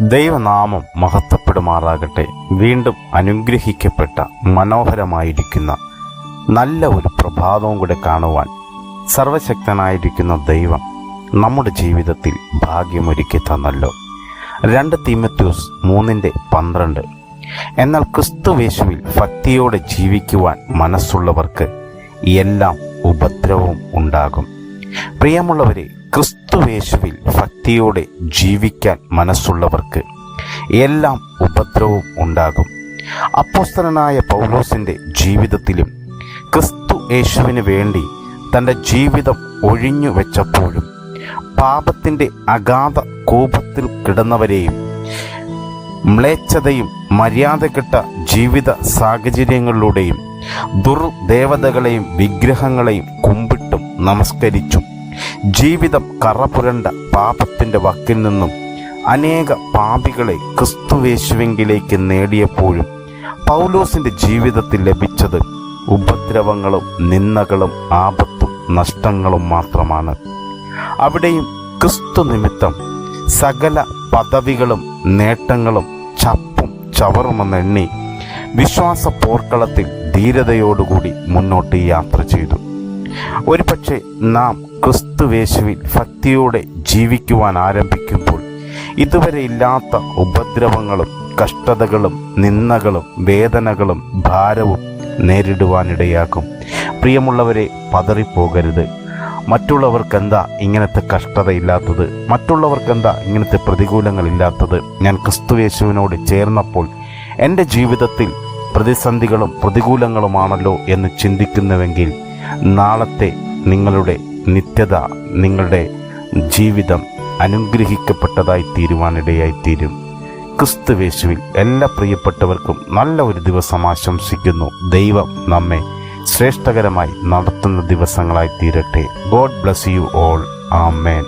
ദൈവനാമം മഹത്വപ്പെടുമാറാകട്ടെ. വീണ്ടും അനുഗ്രഹിക്കപ്പെട്ട മനോഹരമായിരിക്കുന്ന നല്ല ഒരു പ്രഭാതവും കൂടെ കാണുവാൻ സർവശക്തനായിരിക്കുന്ന ദൈവം നമ്മുടെ ജീവിതത്തിൽ ഭാഗ്യമൊരുക്കി തന്നല്ലോ. രണ്ട് തീമത്യൂസ് മൂന്നിന്റെ പന്ത്രണ്ട്. എന്നാൽ ക്രിസ്തുവേശുവിൽ ഭക്തിയോടെ ജീവിക്കുവാൻ മനസ്സുള്ളവർക്ക് എല്ലാം ഉപദ്രവവും ഉണ്ടാകും. പ്രിയമുള്ളവരെ ക്രിസ്തുവേശുവിൽ ഭക്തിയോടെ ജീവിക്കാൻ മനസ്സുള്ളവർക്ക് എല്ലാം ഉപദ്രവവും ഉണ്ടാകും. അപ്പോസ്തലനായ പൗലോസിന്റെ ജീവിതത്തിലും ക്രിസ്തു യേശുവിന് വേണ്ടി തന്റെ ജീവിതം ഒഴിഞ്ഞു വെച്ചപ്പോഴും പാപത്തിന്റെ അഗാധ കോപത്തിൽ കിടന്നവരെയും മ്ലേച്ഛതയും മര്യാദകെട്ട ജീവിത സാഹചര്യങ്ങളിലൂടെയും ദുർദേവതകളെയും വിഗ്രഹങ്ങളെയും കുമ്പിട്ടും നമസ്കരിച്ചും ജീവിതം കറപുരണ്ട പാപത്തിന്റെ വക്കിൽ നിന്നും അനേക പാപികളെ ക്രിസ്തുവേശുവെങ്കിലേക്ക് നേടിയപ്പോഴും പൗലോസിന്റെ ജീവിതത്തിൽ ലഭിച്ചത് ഉപദ്രവങ്ങളും നിന്ദകളും ആപത്തും നഷ്ടങ്ങളും മാത്രമാണ്. അവിടെയും ക്രിസ്തു നിമിത്തം സകല പദവികളും നേട്ടങ്ങളും ചപ്പും ചവറുമെന്നെണ്ണി വിശ്വാസ പോർക്കളത്തിൽ ധീരതയോടുകൂടി മുന്നോട്ട് യാത്ര ചെയ്തു. ഒരുപക്ഷെ നാം ക്രിസ്തുവേശുവിൽ ഭക്തിയോടെ ജീവിക്കുവാൻ ആരംഭിക്കുമ്പോൾ ഇതുവരെ ഇല്ലാത്ത ഉപദ്രവങ്ങളും കഷ്ടതകളും നിന്ദകളും വേദനകളും ഭാരവും നേരിടുവാനിടയാക്കും. പ്രിയമുള്ളവരെ പതറിപ്പോകരുത്. മറ്റുള്ളവർക്ക് എന്താ ഇങ്ങനത്തെ കഷ്ടതയില്ലാത്തത്? മറ്റുള്ളവർക്ക് എന്താ ഇങ്ങനത്തെ പ്രതികൂലങ്ങളില്ലാത്തത്? ഞാൻ ക്രിസ്തുവേശുവിനോട് ചേർന്നപ്പോൾ എന്റെ ജീവിതത്തിൽ പ്രതിസന്ധികളും പ്രതികൂലങ്ങളുമാണല്ലോ എന്ന് ചിന്തിക്കുന്നുവെങ്കിൽ നാളത്തെ നിങ്ങളുടെ നിത്യത നിങ്ങളുടെ ജീവിതം അനുഗ്രഹിക്കപ്പെട്ടതായി തീരുവാനിടയായി തീരും ക്രിസ്തുവേശുവിൽ എല്ലാ പ്രിയപ്പെട്ടവർക്കും നല്ല ഒരു ദിവസം ആശംസിക്കുന്നു. ദൈവം നമ്മെ ശ്രേഷ്ഠകരമായി നടത്തുന്ന ദിവസങ്ങളായി തീരട്ടെ God bless you all. Amen.